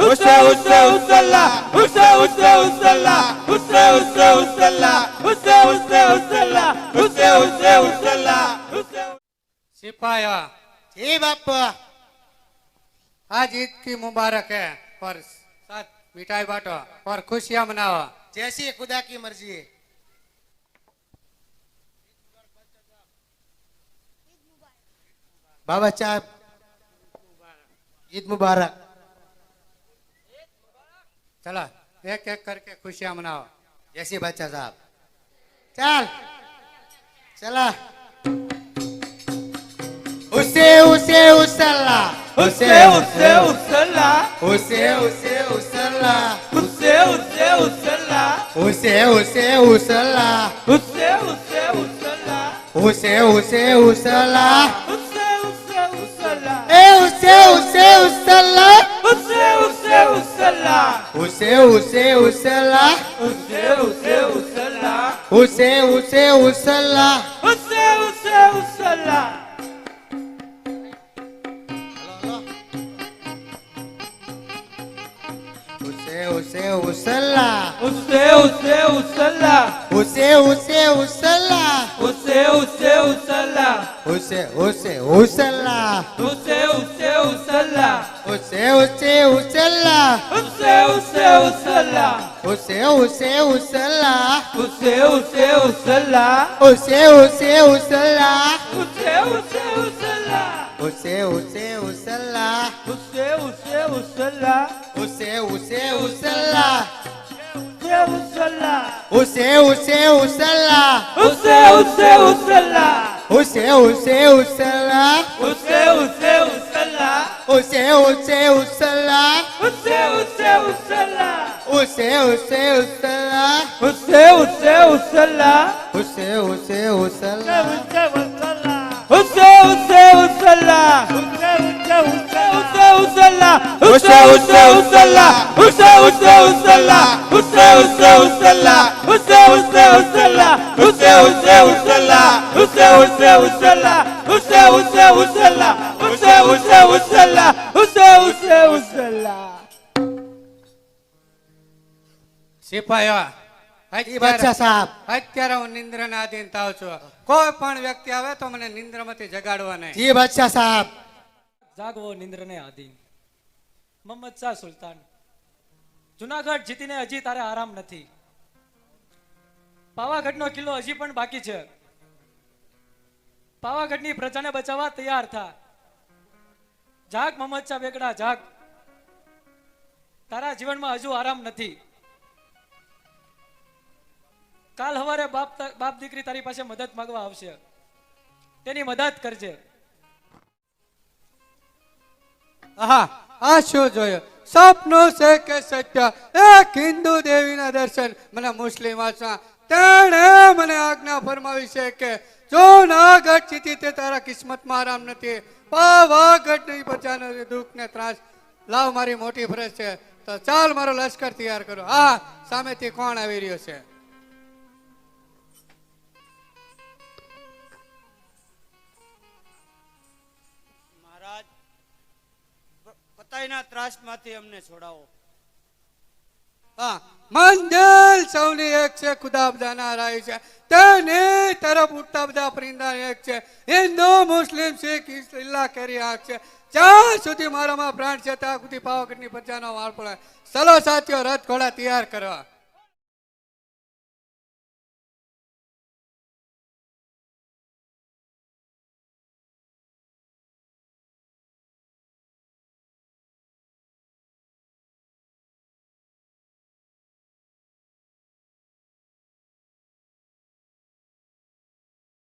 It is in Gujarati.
उसे सिपाया। जी बापा। आज ईद की मुबारक है। और साथ मिठाई बांटो और खुशियाँ मनाओ। जैसी खुदा की मर्ज़ी। है बाबा साहब ईद मुबारक। ચલો એક એક કરકે ખુશિયા મનાવો જય શ્રી બચ્ચા સાહેબ ચાલ ચલા उसे उसे उसला उसे उसे उसला उसे उसे उसला उसे उसे उसला उसे उसे उसला उसे उसे उसला उसे उसे उसला O seu, o seu, o celular. O seu, o seu, o celular. O seu, o seu, o celular. O seu, o seu, o celular. O seu, o. O o seu, o celular. O seu, o seu, o celular. O seu, o seu, o celular. Osse, osse, o Osse, o ossela. o osse, o Osse, o ossela. o osse, o Osse, o ossela. o osse, o Osse, o ossela. o osse, o Osse, o ossela. o osse, o Osse, o ossela. o osse, o Osse, o ossela. O seu, o seu, o celular. O seu, o seu, o celular. O seu, o seu, o celular. O seu, o seu, o celular. O seu, o seu, o celular. O seu, o seu, o celular. O seu, o seu, o celular. O seu, o seu, o celular. O seu, o seu, o celular. O seu, o seu, o celular. O seu, o seu, o celular. O seu, o seu, o celular. O seu, o seu, o celular. O seu, o seu, o celular. ઉસે ઉસલા ઉસે ઉસે ઉસલા ઉસે ઉસે ઉસલા ઉસે ઉસે ઉસલા સિપાયા બાદશાહ સાહેબ. અત્યારે હું નિંદ્રના અધીન થાવ છું. કોઈ પણ વ્યક્તિ આવે તો મને નિંદ્રમાંથી જગાડવા નહીં. જી બાદશાહ સાહેબ. જાગવો નિંદ્રને આધીન. મોહમ્મદ શાહ સુલતાન. જુનાગઢ જીતીને હજી તારે આરામ નથી. પાવાગઢનો કિલ્લો હજી પણ બાકી છે. પાવાગઢની પ્રજાને બચાવવા તૈયાર થા. જાગ મોહમ્મદ શાહ બેગડા, જાગ. તારા જીવનમાં હજુ આરામ નથી. કાલ હવારે બાપ બાપ દીકરી તારી પાસે મદદ માંગવા આવશે. તેની મદદ કરજે. આહા, આ શું જોયું? સપનું છે કે સત્ય? એક હિન્દુ દેવીના દર્શન. મને મુસ્લિમ આશા તેણે મને આજ્ઞા ફરમાવી છે કે જો નાગઢ જીતી તે તારા કિસ્મતમાં આરામ નથી, પાવાગઢ નહીં પ્રજાનો દુઃખ ને ત્રાસ. લાવ મારી મોટી ફરજ છે. તો ચાલ, મારો લશ્કર તૈયાર કરો. હા, સામેથી કોણ આવી રહ્યો છે? મહારાજ પતાઈના ત્રાસમાંથી અમને છોડાવો. હા. મંજિલ સૌની એક છે, ખુદા બધાના રાય છે. તેની તરફ ઉઠતા બધા પરિંદા એક છે. હિન્દુ, મુસ્લિમ, શીખ ઇસ્લા કરી આંખ છે. જ્યાં સુધી મારામાં પ્રાણ છે, ત્યાં સુધી પાવાગઢની પ્રજાનો વાળ પડે ચલો સાથીઓ રથ ઘોડા તૈયાર કરવા.